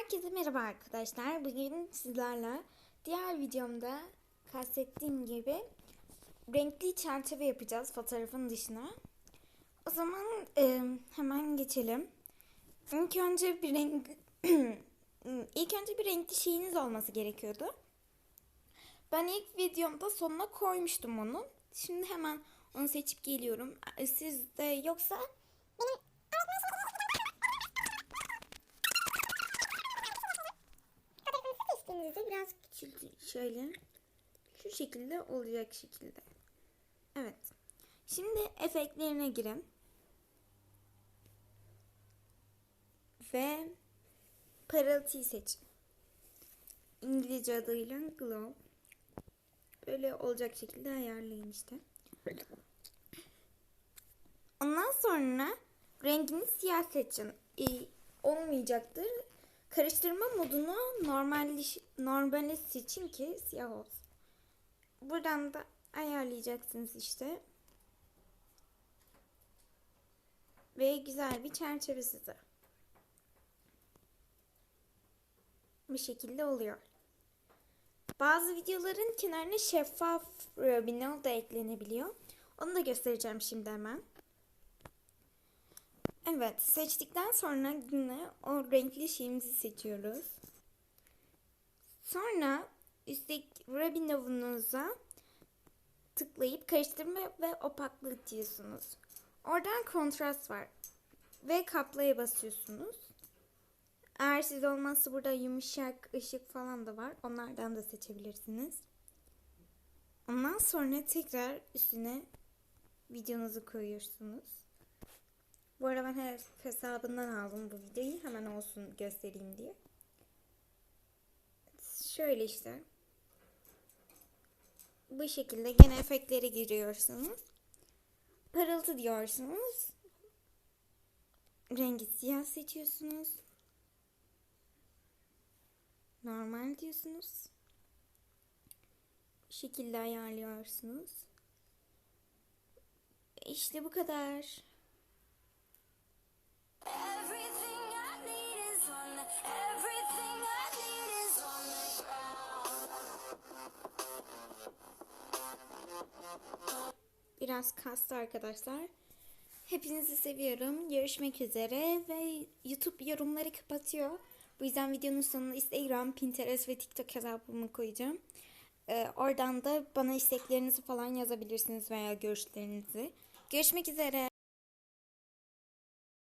Herkese merhaba arkadaşlar. Bugün sizlerle diğer videomda kastettiğim gibi renkli çerçeve yapacağız fotoğrafın dışına. O zaman e, hemen geçelim. İlk önce bir renk ilk önce bir renkli şeyiniz olması gerekiyordu. Ben ilk videomda sonuna koymuştum onu. Şimdi hemen onu seçip geliyorum. Sizde yoksa seçtiğinizde biraz küçüldü şöyle. Şu şekilde olacak şekilde. Evet. Şimdi efektlerine girin. Ve parıltıyı seçin. İngilizce adıyla glow. Böyle olacak şekilde ayarlayın işte. Ondan sonra rengini siyah seçin. Ee, olmayacaktır. Karıştırma modunu normali, normali seçin ki siyah olsun. Buradan da ayarlayacaksınız işte. Ve güzel bir çerçeve size. Bu şekilde oluyor. Bazı videoların kenarına şeffaf Robinol da eklenebiliyor. Onu da göstereceğim şimdi hemen. Evet, seçtikten sonra yine o renkli şeyimizi seçiyoruz. Sonra üstteki Robinov'unuza tıklayıp karıştırma ve opaklık diyorsunuz. Oradan kontrast var. Ve kaplaya basıyorsunuz. Eğer siz olmazsa burada yumuşak ışık falan da var. Onlardan da seçebilirsiniz. Ondan sonra tekrar üstüne videonuzu koyuyorsunuz. Bu arada ben her hesabından aldım bu videoyu. Hemen olsun göstereyim diye. Şöyle işte. Bu şekilde gene efektlere giriyorsunuz. Parıltı diyorsunuz. Rengi siyah seçiyorsunuz. Normal diyorsunuz. Bu şekilde ayarlıyorsunuz. İşte bu kadar. Biraz kastı arkadaşlar. Hepinizi seviyorum. Görüşmek üzere ve YouTube yorumları kapatıyor. Bu yüzden videonun sonuna Instagram, Pinterest ve TikTok hesabımı koyacağım. Ee, oradan da bana isteklerinizi falan yazabilirsiniz veya görüşlerinizi. Görüşmek üzere.